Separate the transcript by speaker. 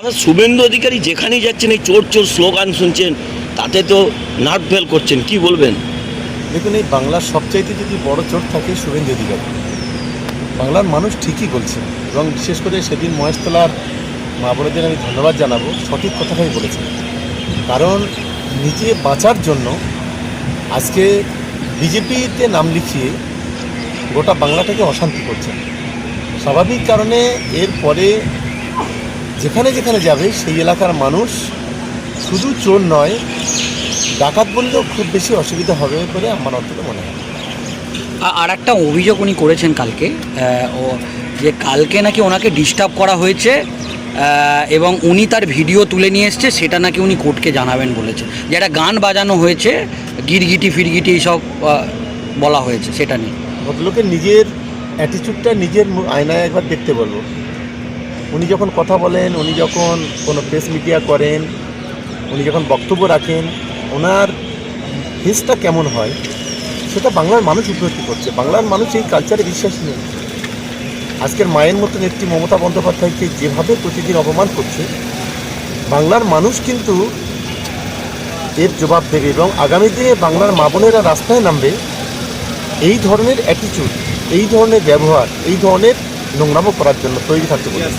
Speaker 1: শুভেন্দু অধিকারী যেখানেই যাচ্ছেন, এই চোর চোর স্লোগান শুনছেন, তাতে তো নার্ভ ফেল করছেন, কি বলবেন?
Speaker 2: দেখুন, এই বাংলার সবচাইতে যদি বড় চোট থাকে শুভেন্দু অধিকারী। বাংলার মানুষ ঠিকই বলছে এবং বিশেষ করে সেদিন মহেশতলার মা বোনেদের আমি ধন্যবাদ জানাব, সঠিক কথাটাই বলেছেন কারণ নিজে বাঁচার জন্য আজকে বিজেপিতে নাম লিখিয়ে গোটা বাংলাটাকে অশান্তি করছেন। স্বাভাবিক কারণে এরপরে যেখানে যেখানে যাবে সেই এলাকার মানুষ শুধু চোর নয় ডাকাত বললেও খুব বেশি অসুবিধা হবে বলে আমার অন্তত মনে হয়।
Speaker 3: আর একটা অভিযোগ উনি করেছেন কালকে ও যে কালকে নাকি ওনাকে ডিস্টার্ব করা হয়েছে এবং উনি তার ভিডিও তুলে নিয়ে এসছে সেটা নাকি উনি কোর্টকে জানাবেন বলেছে যে একটা গান বাজানো হয়েছে গিরগিটি ফিরগিটি এইসব বলা হয়েছে সেটা নিয়ে।
Speaker 2: ভদ্রলোকের নিজের অ্যাটিচিউডটা নিজের আয়নায় একবার দেখতে বলব। উনি যখন কথা বলেন, উনি যখন কোনো প্রেস মিডিয়া করেন, উনি যখন বক্তব্য রাখেন, ওনার ফেসটা কেমন হয়? সেটা বাংলার মানুষ উপলব্ধি করছে। বাংলার মানুষ এই কালচারে বিশ্বাসী নেই আজকের মায়ের মতো নেত্রী মমতা বন্দ্যোপাধ্যায়কে যেভাবে প্রতিদিন অপমান করছে, বাংলার মানুষ কিন্তু এর জবাব দেবে এবং আগামী দিনে বাংলার মা বোনেরা রাস্তায় নামবে। এই ধরনের অ্যাটিচিউড এই ধরনের ব্যবহার, এই ধরনের নোংরামো করার জন্য তৈরি থাকতে বলে